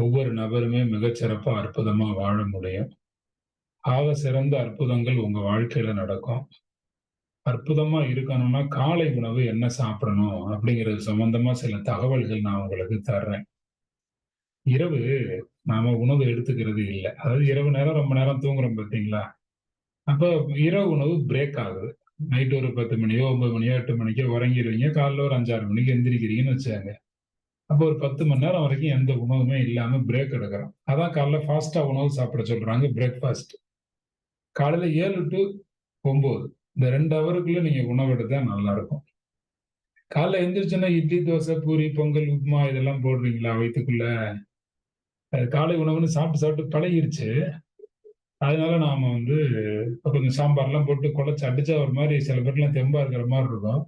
ஒவ்வொரு நபருமே மிகச்சிறப்பா அற்புதமா வாழ முடியும். ஆக சிறந்த அற்புதங்கள் உங்க வாழ்க்கையில நடக்கும். அற்புதமா இருக்கணும்னா, காலை உணவு என்ன சாப்பிடணும் அப்படிங்கிறது சம்பந்தமா சில தகவல்கள் நான் உங்களுக்கு தர்றேன். இரவு நாம உணவு எடுத்துக்கிறது இல்லை அதாவது இரவு நேரம் ரொம்ப நேரம் தூங்குறோம் பார்த்தீங்களா? அப்ப இரவு உணவு பிரேக் ஆகுது. நைட் ஒரு 10 மணியோ, ஒன்பது மணியோ, எட்டு மணிக்கோ உறங்கிருவீங்க. காலைல ஒரு 5, 6 மணிக்கு எந்திரிக்கிறீங்கன்னு வச்சாங்க அப்போ ஒரு 10 மணி நேரம் வரைக்கும் எந்த உணவுமே இல்லாம பிரேக் எடுக்கிறோம். அதான் காலைல ஃபாஸ்டா உணவு சாப்பிட சொல்றாங்க பிரேக்ஃபாஸ்ட். காலையில ஏழு டு ஒன்பது இந்த ரெண்டு ஹவருக்குள்ள நீங்க உணவு எடுத்தா நல்லாருக்கும். காலைல எழுந்திரிச்சோன்னா இட்லி, தோசை, பூரி, பொங்கல், உப்புமா இதெல்லாம் போடுறீங்களா வயிற்றுக்குள்ள அது காலை உணவுன்னு சாப்பிட்டு சாப்பிட்டு பழகிருச்சு. அதனால நாம வந்து கொஞ்சம் சாம்பார்லாம் போட்டு குழச்சி அடிச்சா ஒரு மாதிரி சில பேருக்குலாம் தெம்பா இருக்கிற மாதிரி இருக்கும்.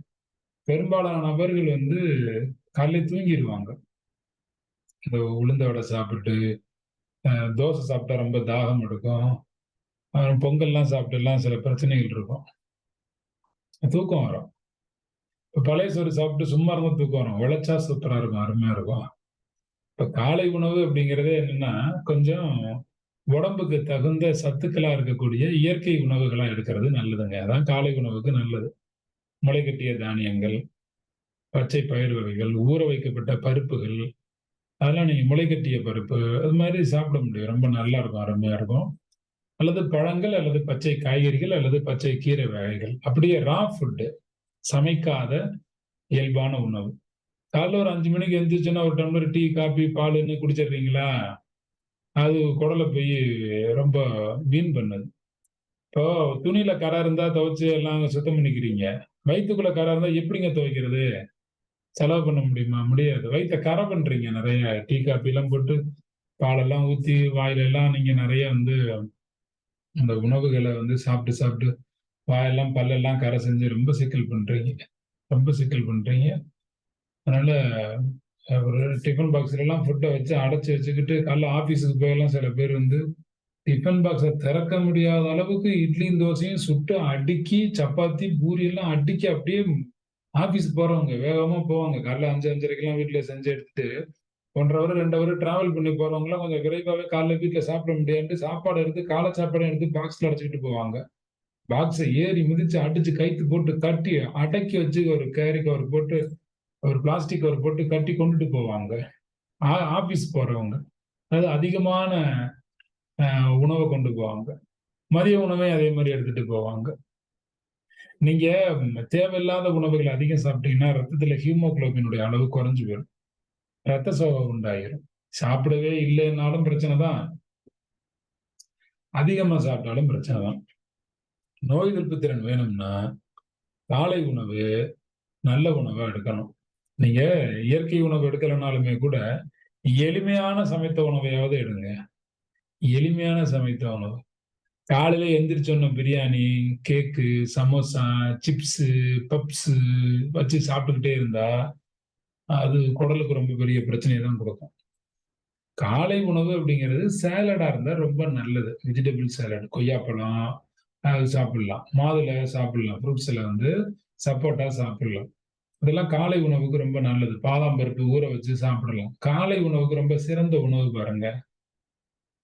பெரும்பாலான நபர்கள் வந்து காலையிலே தூங்கிடுவாங்க இந்த உளுந்த வடை சாப்பிட்டு, தோசை சாப்பிட்டா ரொம்ப தாகம் எடுக்கும். அ பொங்கல்லாம் சாப்பிட்டுலாம் சில பிரச்சனைகள் இருக்கும். தூக்கம் வரும். இப்போ பழைய சோறு சாப்பிட்டு சும்மா இருந்தால் தூக்கம் வரும். உழைச்சா சூப்பராக இருக்கும். அருமையா இருக்கும். இப்போ காலை உணவு அப்படிங்கிறதே என்னன்னா, கொஞ்சம் உடம்புக்கு தகுந்த சத்துக்களா இருக்கக்கூடிய இயற்கை உணவுகளா எடுக்கிறது நல்லதுங்க. அதான் காலை உணவுக்கு நல்லது. முளைகட்டிய தானியங்கள், பச்சை பயிர் வகைகள், ஊற வைக்கப்பட்ட பருப்புகள், அதெல்லாம் நீங்கள் முளைக்கட்டிய பருப்பு, அது மாதிரி சாப்பிட முடியும். ரொம்ப நல்லா இருக்கும். அருமையாக இருக்கும். அல்லது பழங்கள், அல்லது பச்சை காய்கறிகள், அல்லது பச்சை கீரை வகைகள். அப்படியே ரா ஃபுட்டு சமைக்காத இயல்பான உணவு. காலைல ஒரு அஞ்சு மணிக்கு எந்திரிச்சோன்னா ஒரு டம்ளர் டீ, காபி, பாலுன்னு குடிச்சிடுறீங்களா? அது குடல போய் ரொம்ப வீண் பண்ணுது. இப்போ துணியில கறை இருந்தா துவைச்சு எல்லாம் சுத்தம் பண்ணிக்கிறீங்க. வயிற்றுக்குள்ளே கறை இருந்தா எப்படிங்க துவைக்கிறது? செலவு பண்ண முடியுமா? முடியாது. வயிற்ற கரை பண்றீங்க நிறைய டீ, காப்பிலாம் போட்டு பாலெல்லாம் ஊத்தி வாயில எல்லாம் நீங்க நிறைய வந்து அந்த உணவுகளை வந்து சாப்பிட்டு சாப்பிட்டு வாயெல்லாம், பல்லெல்லாம் கரை செஞ்சு ரொம்ப சிக்கல் பண்றீங்க. ரொம்ப சிக்கல் பண்றீங்க. அதனால ஒரு டிஃபன் பாக்ஸ்லலாம் ஃபுட்டை வச்சு அடைச்சி வச்சுக்கிட்டு காலைல ஆஃபீஸுக்கு போயெல்லாம் சில பேர் வந்து டிஃபன் பாக்ஸை திறக்க முடியாத அளவுக்கு இட்லியும், தோசையும் சுட்டு அடுக்கி, சப்பாத்தி, பூரி எல்லாம் அடுக்கி அப்படியே ஆஃபீஸ் போறவங்க வேகமா போவாங்க. காலைல அஞ்சு அஞ்சரைக்கெல்லாம் வீட்டுல செஞ்சு எடுத்துட்டு 1 1/2 ஹவர், 2 ஹவர் டிராவல் பண்ணி போறவங்கலாம் கொஞ்சம் விரைவாகவே காலைல வீட்டில் சாப்பிட முடியாது சாப்பாடு எடுத்து காலை சாப்பாடு எடுத்து பாக்ஸ்ல அடைச்சுக்கிட்டு போவாங்க. பாக்ஸை ஏறி மிதிச்சு, அடிச்சு கைத்து போட்டு கட்டி, அடக்கி வச்சு ஒரு கேரி கவர் போட்டு, ஒரு பிளாஸ்டிக் கவர் போட்டு கட்டி கொண்டுட்டு போவாங்க. ஆ ஆஃபீஸ் போறவங்க. அதாவது அதிகமான உணவை கொண்டு போவாங்க. மதிய உணவே அதே மாதிரி எடுத்துட்டு போவாங்க. நீங்க தேவையில்லாத உணவுகள் அதிகம் சாப்பிட்டீங்கன்னா, ரத்தத்துல ஹீமோகுளோபினுடைய அளவு குறைஞ்சு போயிடும் ரத்த சோகை உண்டாயிரும். சாப்பிடவே இல்லைன்னாலும் பிரச்சனை தான். அதிகமா சாப்பிட்டாலும் பிரச்சனை தான். நோய் எதிர்ப்பு திறன் வேணும்னா, காலை உணவு நல்ல உணவா எடுக்கணும். நீங்க இயற்கை உணவு எடுக்கலனாலுமே கூட, எளிமையான சமைத்த உணவையாவது எடுங்க. எளிமையான சமைத்த உணவு. காலையில எந்திரிச்சோன biryani, cake, samosa, chips, puffs வச்சு சாப்பிட்டுக்கிட்டே இருந்தா, அது குடலுக்கு ரொம்ப பெரிய பிரச்சனையை தான் கொடுக்கும் காலை உணவு அப்படிங்கிறது சேலடா இருந்தா ரொம்ப நல்லது. வெஜிடபிள் சேலட் கொய்யாப்பழம் அது சாப்பிடலாம். மாதுளை சாப்பிடலாம். ஃப்ரூட்ஸில் வந்து சப்போட்டா சாப்பிடலாம். இதெல்லாம் காலை உணவுக்கு ரொம்ப நல்லது. பாதாம் பருப்பு ஊற வச்சு சாப்பிடலாம். காலை உணவுக்கு ரொம்ப சிறந்த உணவு பாருங்க.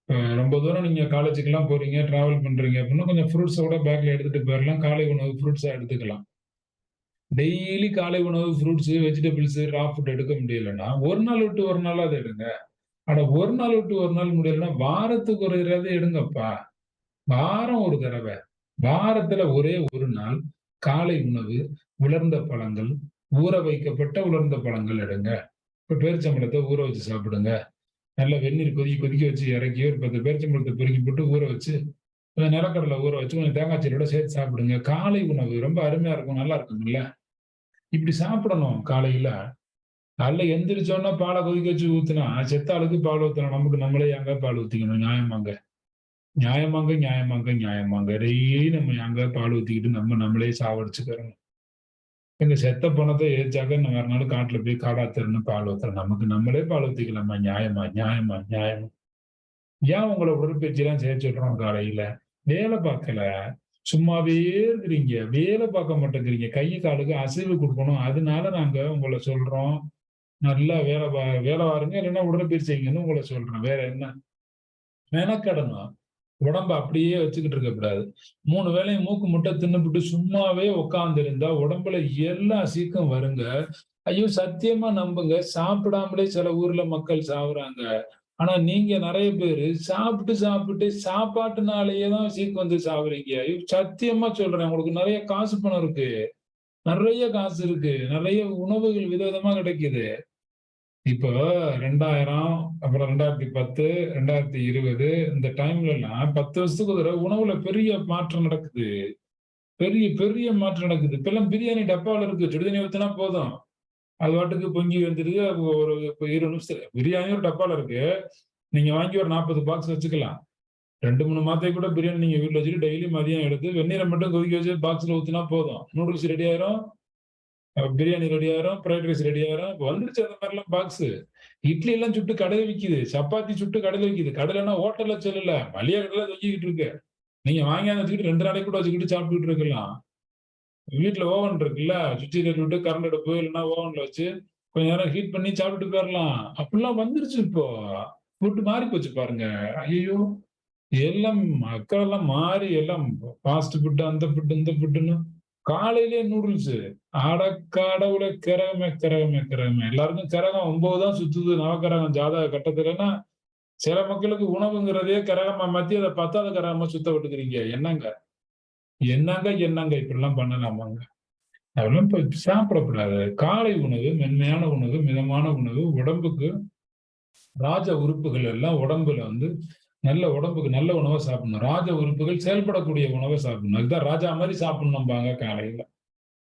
ரொம்ப தூரம் நீங்க காலேஜுக்குலாம் போறீங்க, டிராவல் பண்றீங்க அப்படின்னா, கொஞ்சம் ஃப்ரூட்ஸோட பேக்ல எடுத்துட்டு போயிடலாம் காலை உணவு ஃப்ரூட்ஸா எடுத்துக்கலாம். டெய்லி காலை உணவு ஃப்ரூட்ஸ், வெஜிடபிள்ஸ், ரா ஃபுட் எடுக்க முடியலன்னா, ஒரு நாள் விட்டு ஒரு நாளாவது எடுங்க. ஆனா ஒரு நாள் விட்டு ஒரு நாள் முடியலன்னா, வாரத்துக்கு ஒரு தடவை எடுங்கப்பா. வாரம் ஒரு தடவை வாரத்துல ஒரே ஒரு நாள் காலை உணவு, உலர்ந்த பழங்கள், ஊற வைக்கப்பட்ட உலர்ந்த பழங்கள் எடுங்க. இப்ப பேரிச்சம்பழத்தை ஊற வச்சு சாப்பிடுங்க. நல்லா வெந்நீர் கொதிக்க கொதிக்க வச்சு இறக்கி ஒரு பத்து பேரிச்சம்பழத்தை பொறுக்கி போட்டு ஊற வச்சு, கொஞ்சம் நிலக்கடலை ஊற வச்சு, கொஞ்சம் தேங்காய் சீரோட சேர்த்து சாப்பிடுங்க. காலை உணவு ரொம்ப அருமையா இருக்கும். நல்லா இருக்குங்கல்ல இப்படி சாப்பிடணும் காலையில. காலைல எந்திரிச்சோன்னா பாலை கொதிக்க வச்சு ஊத்துனா, செத்த ஆளுக்கு பால் ஊத்தணும் நமக்கு நம்மளே எங்க பால் ஊத்திக்கணும்? நியாயமாங்க. நியாயமாங்க, நியாயமாங்க, நியாயமாங்க. டெய்லி நம்ம எங்க பால் ஊத்திக்கிட்டு நம்ம நம்மளே சாவடிச்சுக்கிறோம். எங்க செத்த பணத்தை ஏச்சாக்க நான் வேற நாள் காட்டுல போய் காடா திறன்னு பால் ஊத்துறோம். நமக்கு நம்மளே பால் ஊத்திக்கலாமா? நியாயமா? நியாயமா? நியாயமா? ஏன் உங்களை உடற்பயிற்சிலாம் செய்ய சொல்றோம் காலையில? வேலை பார்க்கல. சும்மாவே இருக்கிறீங்க. வேலை பார்க்க மாட்டேங்கிறீங்க. கை, காலுக்கு அசைவு கொடுக்கணும் அதனால நாங்க உங்களை சொல்றோம். நல்லா வேலை பா வேலை வாருங்க இல்லைன்னா உடற்பயிற்சி செய்யுங்கன்னு உங்களை சொல்றேன். வேற என்ன? மெனக்கெடணும். உடம்ப அப்படியே வச்சுக்கிட்டு இருக்கக்கூடாது. மூணு வேளையும் மூக்கு முட்டை தின்னுபுட்டு சும்மாவே உட்கார்ந்திருந்தா உடம்புல எல்லா சீக்கம் வருங்க. ஐயோ! சத்தியமா நம்புங்க. சாப்பிடாமலே சில ஊர்ல மக்கள் சாவுறாங்க. ஆனா நீங்க நிறைய பேரு சாப்பிட்டு, சாப்பிட்டு சாப்பாட்டுனாலேயே தான் சீக்கு வந்து சாவுறீங்க. ஐயோ! சத்தியமா சொல்றேன். உங்களுக்கு நிறைய காசு பணம் இருக்கு. நிறைய காசு இருக்கு. நிறைய உணவுகள் விதவிதமா கிடைக்குது. இப்போ 2000 அப்புறம் 2010, 2020 இந்த டைம்ல எல்லாம் பத்து வருஷத்துக்கு ஒரு உணவுல பெரிய மாற்றம் நடக்குது. பெரிய, பெரிய மாற்றம் நடக்குது. இப்பெல்லாம் பிரியாணி டப்பாவில் இருக்கு. சுடுதண்ணி ஊற்றினா போதும். அது வாட்டுக்கு பொங்கி வந்துருது. ஒரு இப்போ 20 நிமிஷத்துல பிரியாணி ஒரு டப்பாவில் இருக்கு. நீங்க வாங்கி ஒரு 40 பாக்ஸ் வச்சுக்கலாம். 2, 3 மாசத்துக்கு கூட பிரியாணி நீங்க வீட்டில் வச்சுட்டு டெய்லி மதியம் எடுத்து வெந்நீரை மட்டும் கொதிக்க வச்சு பாக்ஸ்ல ஊற்றினா போதும். நூடுல்ஸ் ரெடி ஆயிரும். பிரியாணி ரெடி ஆயிரும். ஃப்ரைட் ரைஸ் ரெடி ஆயிரும். இப்ப வந்துருச்சு அந்த மாதிரிலாம் பாக்ஸு. இட்லி எல்லாம் சுட்டு கடையில விக்குது. சப்பாத்தி சுட்டு கடையில விற்கிது கடையிலனா ஹோட்டல்ல சொல்லல. மளிகை கடையில தொங்கிக்கிட்டு இருக்கு. நீங்க வாங்கியாந்து வச்சுக்கிட்டு ரெண்டு நாளைக்கு கூட வச்சுக்கிட்டு சாப்பிட்டுட்டு இருக்கலாம். வீட்டுல ஓவன் இருக்குல்ல. சுவிட்ச ரேட் விட்டு கரண்ட் அடுப்பு இல்லைன்னா ஓவன்ல வச்சு கொஞ்ச நேரம் ஹீட் பண்ணி சாப்பிட்டுட்டு போயிடலாம் அப்படிலாம் வந்துருச்சு இப்போ. ஃபுட் மாறி போச்சு பாருங்க. ஐயோ எல்லாம் மக்கள் எல்லாம் மாறி எல்லாம் ஃபாஸ்ட் ஃபுட்டு அந்த ஃபுட்டு இந்த ஃபுட்டுன்னு காலையிலேயே நூடுல்ஸு. அட கிரகமே, கிரகமே, கிரகமே. எல்லாருக்கும் கிரகம் 9 தான் சுத்துது நவக்கிரகம் ஜாதக கட்டத்துலன்னா, சில மக்களுக்கு உணவுங்கிறதே கிரகமா மாத்தி அதை பத்தாவது கிரகமா சுத்த விட்டுக்கிறீங்க. என்னங்க? என்னங்க, என்னங்க இப்படிலாம் பண்ணலாமாங்க? அதெல்லாம் இப்ப சாப்பிடக்கூடாது. காலை உணவு, மென்மையான உணவு, மிதமான உணவு, உடம்புக்கு ராஜ உறுப்புகள் எல்லாம் உடம்புல வந்து நல்ல உடம்புக்கு நல்ல உணவை சாப்பிடணும். ராஜ உறுப்புகள் செயல்படக்கூடிய உணவை சாப்பிடணும். இதுதான் ராஜா மாதிரி சாப்பிடணும்பாங்க காலையில.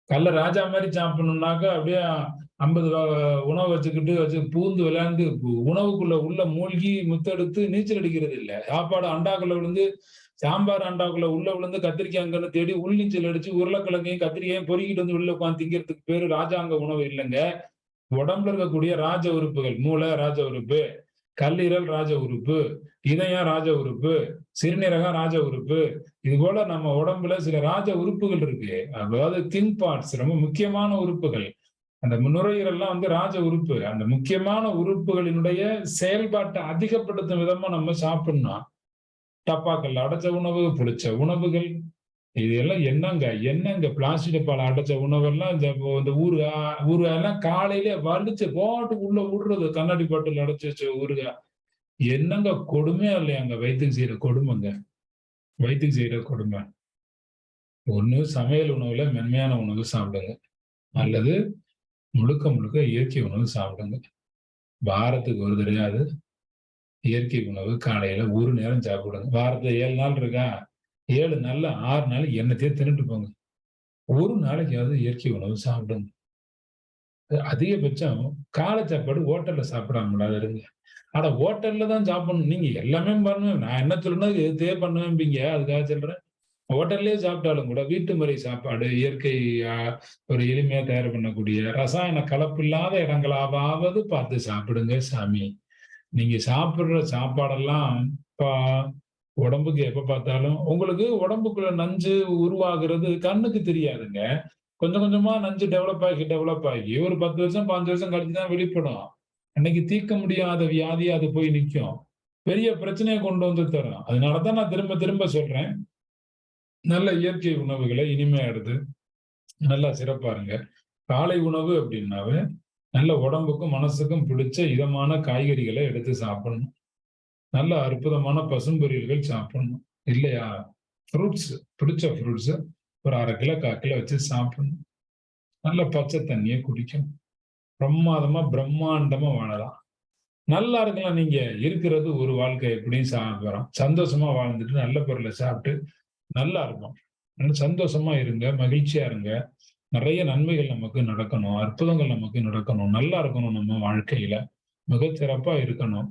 கல்ல ராஜா மாதிரி சாப்பிடணும்னாக்க அப்படியே ஐம்பது உணவு வச்சுக்கிட்டு வச்சு பூந்து விளையாண்டு உணவுக்குள்ள உள்ள மூழ்கி முத்தெடுத்து நீச்சல் அடிக்கிறது இல்லை சாப்பாடு அண்டாக்குள்ள விழுந்து சாம்பார் அண்டாக்குள்ள உள்ள விழுந்து கத்திரிக்காய் அங்கன்னு தேடி உள் நீச்சல் அடிச்சு உருளைக்கிழங்கையும், கத்திரிக்காயும் பொறுக்கிட்டு வந்து உள்ள உட்காந்து திங்கிறதுக்கு பேரு ராஜாங்க உணவு இல்லைங்க உடம்புல இருக்கக்கூடிய ராஜ உறுப்புகள். மூளை ராஜ உறுப்பு, கல்லீரல் ராஜ உறுப்பு, இதயம் ராஜ உறுப்பு, சிறுநீரகம் ராஜ உறுப்பு. இது போல நம்ம உடம்புல சில ராஜ உறுப்புகள் இருக்கு. அதாவது திங் பார்ட்ஸ் ரொம்ப முக்கியமான உறுப்புகள். அந்த நுரையீரல்லாம் வந்து ராஜ உறுப்பு. அந்த முக்கியமான உறுப்புகளினுடைய செயல்பாட்டை அதிகப்படுத்தும் விதமா நம்ம சாப்பிடணும். டப்பாக்கள் அடைச்ச உணவு, புளிச்ச உணவுகள். இது எல்லாம் என்னங்க? என்னங்க பிளாஸ்டிக் டப்பால அடைச்ச உணவெல்லாம் இந்த இந்த ஊருகா ஊருகா எல்லாம் காலையிலே வலிச்சு போட்டு உள்ள விடுறது. கண்ணாடி பாட்டில் அடைச்சு வச்ச ஊறுகாய். என்னங்க கொடுமையா இல்லையாங்க? வயித்துக்கு செய்யற கொடுமைங்க. வயித்துக்கு செய்யற கொடுமை. ஒண்ணு சமையல் உணவுல மென்மையான உணவு சாப்பிடுங்க. அல்லது முழுக்க, முழுக்க இயற்கை உணவு சாப்பிடுங்க. வாரத்துக்கு ஒரு தடவையாவது இயற்கை உணவு காலையில ஒரு நேரம் சாப்பிடுங்க. வாரத்துல ஏழு நாள் இருக்கா? ஏழு நாள்ல ஆறு நாள் என்னத்தையே தின்னுட்டு போங்க. ஒரு நாளைக்காவது இயற்கை உணவு சாப்பிடுங்க. அதிகபட்சம் காலை சாப்பாடு ஹோட்டல்ல சாப்பிடாமலா இருங்க. ஆனா ஹோட்டல்ல தான் சாப்பிடணும். நீங்க எல்லாமே பண்ணுவேன். நான் என்ன சொல்றேனோ எதே பண்ணுவேன்பீங்க. அதுக்காக சொல்றேன். ஹோட்டல்லே சாப்பிட்டாலும் கூட வீட்டு முறை சாப்பாடு, இயற்கையா ஒரு எளிமையா தயார் பண்ணக்கூடிய ரசாயன கலப்பு இல்லாத இடங்களாவது பார்த்து சாப்பிடுங்க சாமி. நீங்க சாப்பிடுற சாப்பாடெல்லாம் பா உடம்புக்கு எப்ப பார்த்தாலும் உங்களுக்கு உடம்புக்குள்ள நஞ்சு உருவாகிறது கண்ணுக்கு தெரியாதுங்க. கொஞ்சம் கொஞ்சமா நஞ்சு டெவலப் ஆகி, டெவலப் ஆகி ஒரு 10 வருஷம், பாஞ்சு வருஷம் கழிச்சு தான் வெளிப்படும். அன்னைக்கு தீர்க்க முடியாத வியாதி அது போய் நிற்கும் பெரிய பிரச்சனையை கொண்டு வந்து தரும். அதனால தான் நான் திரும்ப, திரும்ப சொல்றேன். நல்ல இயற்கை உணவுகளை இனிமையா எடுத்து நல்லா சிறப்பாருங்க காலை உணவு அப்படின்னாவே, நல்ல உடம்புக்கும், மனசுக்கும் பிடிச்ச இதமான காய்கறிகளை எடுத்து சாப்பிடணும். நல்ல அற்புதமான பசும்பொரியல்கள் சாப்பிடணும். இல்லையா? ஃப்ரூட்ஸ் பிடிச்ச ஃப்ரூட்ஸை ஒரு அரை கிலோ, 1/4 கிலோ வச்சு சாப்பிடணும். நல்ல பச்சை தண்ணியை குடிக்கணும். பிரமாதமா, பிரம்மாண்டமா வாழலாம். நல்லா இருக்கலாம் நீங்க. இருக்கிறது ஒரு வாழ்க்கை எப்படியும் சாப்பிட்றோம் போறோம். சந்தோஷமா வாழ்ந்துட்டு நல்ல பொருளை சாப்பிட்டு நல்லா இருக்கும் அதனால சந்தோஷமா இருங்க. மகிழ்ச்சியா இருங்க. நிறைய நன்மைகள் நமக்கு நடக்கணும். அற்புதங்கள் நமக்கு நடக்கணும். நல்லா இருக்கணும் நம்ம வாழ்க்கையில. மிகச்சிறப்பா இருக்கணும்.